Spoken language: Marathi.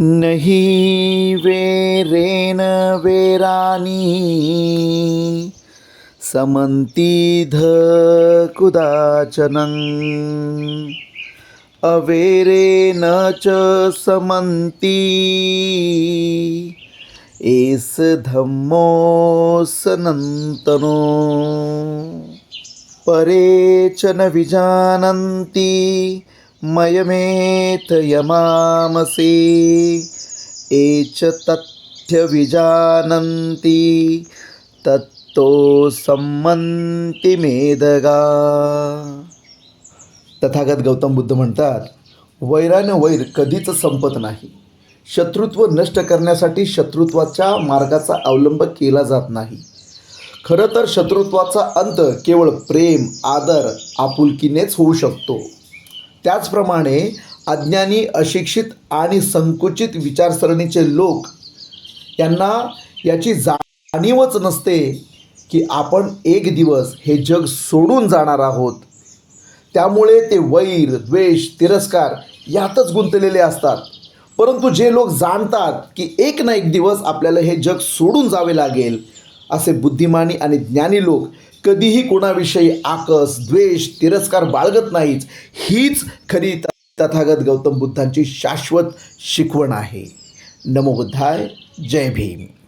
नहि वेरेण वेरानि समन्तीध कुदाचन अवेरेण च समन्ति। एस धम्मो सनन्तनो परे च न विजानन्ति। मयमेत यमामसि ये च तथ्यविजानन्ति तत्तो सम्मन्ति मेदगा। तथागत गौतम बुद्ध म्हणतात वैरानं वैर कधीच संपत नाही. शत्रुत्व नष्ट करण्यासाठी शत्रुत्वाच्या मार्गाचा अवलंब केला जात नाही. खरं तर शत्रुत्वाचा अंत केवळ प्रेम आदर आपुलकीनेच होऊ शकतो. त्याचप्रमाणे अज्ञानी अशिक्षित आणि संकुचित विचारसरणीचे लोक यांना याची जाणीवच नसते की आपण एक दिवस हे जग सोडून जाणार आहोत. त्यामुळे ते वैर द्वेष तिरस्कार यातच गुंतलेले असतात. परंतु जे लोक जाणतात की एक ना एक दिवस आपल्याला हे जग सोडून जावे लागेल असे बुद्धिमानी आणि ज्ञानी लोक कधीही कोणाविषयी आकस द्वेष तिरस्कार बाळगत नाहीत. हीच खरी त- तथागत गौतम बुद्धांची शाश्वत शिकवण आहे. नमो बुद्धाय जय भीम.